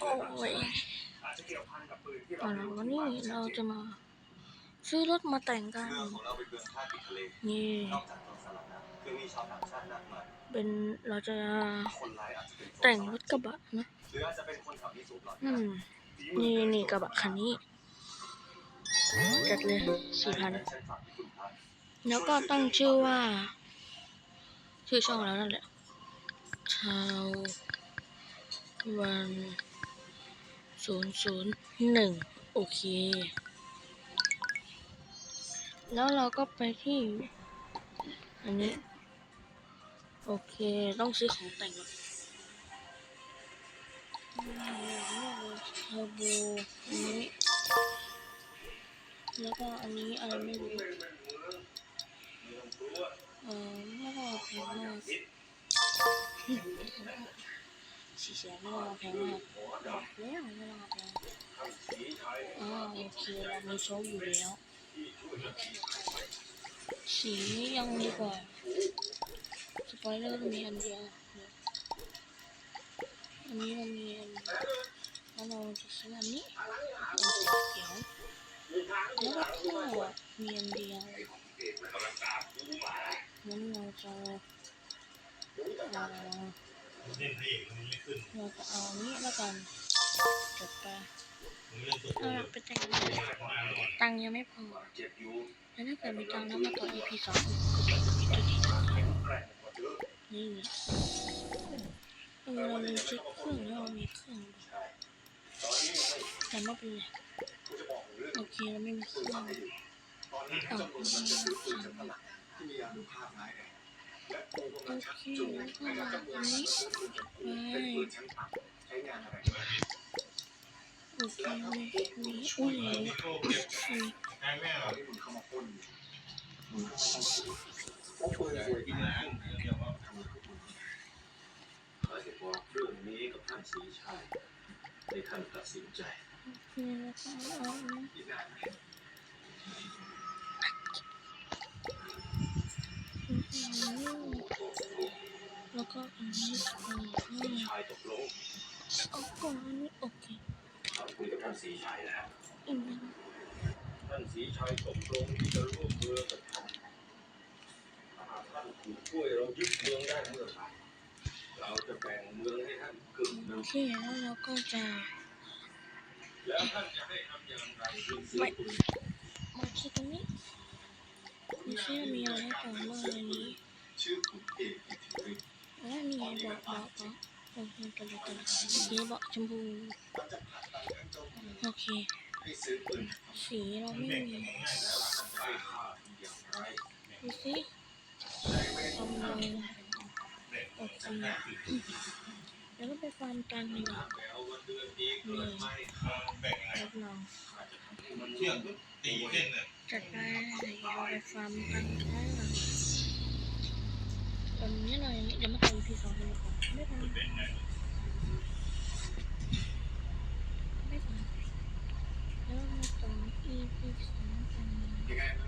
โอ้ยเอาละวันนี้เราจะมา ซื้อรถมาแต่งกันนี่เป็นเราจะแต่งรถกระบะนะอืมนี่นี่กระบะคันนี้จัดเลยสี่พันแล้วก็ตั้งชื่อว่า ชื่อช่องแล้วนั่นแหละ ชาววันศูนย์ศูนย์หนึ่งโอเค แล้วเราก็ไปที่ อันนี้ โอเค ต้องซื้อของแต่งก่อนเทอร์โบอันนี้ แล้วก็อันนี้อะไรไม่รู้ ไม่ได้แพงมากสีเสียไม่ได้แพงมากบอกแล้วไม่ได้แพงอ๋อโอเคเรามีโชคอยู่แล้ว สียังดีกว่า สปอยเลอร์มีอันเดียวอันนี้เรามีอันแล้วเราจะซื้ออันนี้เป็นสีเขียวแล้วก็มีอันเดียว เราจะเอ่อเล่นพระเอกมันไม่ขึ้นเราจะเอาอันนี้แล้วกันจบไปมันเล่นตัวเอาไปแต่งหน้านตังค์ยังไม่พอแล้วถ้าเกิดมีตังค์แล้วมาต่อ EP สองนี่เออเรามีเช็คเครื่องแล้วเรามีเครื่องแต่ไม่เป็นไรโอเคเราไม่มีเครื่องตอนนี้อ้าวเจ้าตัวมันจะซื้อปืนจากตลาดที่มีอานุภาพร้าย แรงและปูกำลังชักจูงให้กับเจ้าตัวมันซื้อปืนจากปูเป็นปืนชั้นต่ำใช้งาไรก็ได้โอเคมีมีอุ้ยนี่โก้แม่เหรอที่มันเข้ามาปล้นอยู่ต้องซื้อพกปืนสวยกินมานเดี๋ยวว่าทำให้พวกมึงขอจะบอกเรื่องนี้กับท่านศรีชัยให้ท่านตัดสินใจมีแล้วก็เอา แล้วก็อันนี้อันศรีนี้ชัยตกลงเอาก่อนอันนี้โอเคเราคุยกับท่านศรีชัยแล้วอันนี้ท่านศรีชัยตกลงที่จะร่วมมือกับท่านถ้าหากท่านถูกช่วยเรายึดเมืองได้เมื่อไหร่เราจะแบ่งเมืองให้ท่านกึ่งหนึ่โองเคแล้วเราก็จะแล้วท่านจะให้ทำอย่างไรถึงซื้อปืนมาที่ตรงนี้ไม่ใช่มีอะไรให้ฟังบ้างในนี้ชื่อคุณเอกอิทธิฤทธิ์อ๋อ นี่ไงบอกบอกบอกโอเคตัวเล็กตัวสีบอกชมพูก็จะผลักดันท่านเจ้าเมืองโอเคสีเราไม่แบ่งมีกันง่ายๆแล้วท่านให้ค่าทีอย่างไรดูสิใช้เวทำเลยแบ่งโอเคแล้วก็ไปฟาร์มกันกันเดือนนี้เกิดไม่แบ่งอะไรรับรองขาดจะทำให้มันเชื่อมปุ๊บตีเส้นน่ะจัดไปเราไปฟาร์มกันได้ พีสองพันไม่ทำไม่ทำแล้วมาต่อ EP สองพัน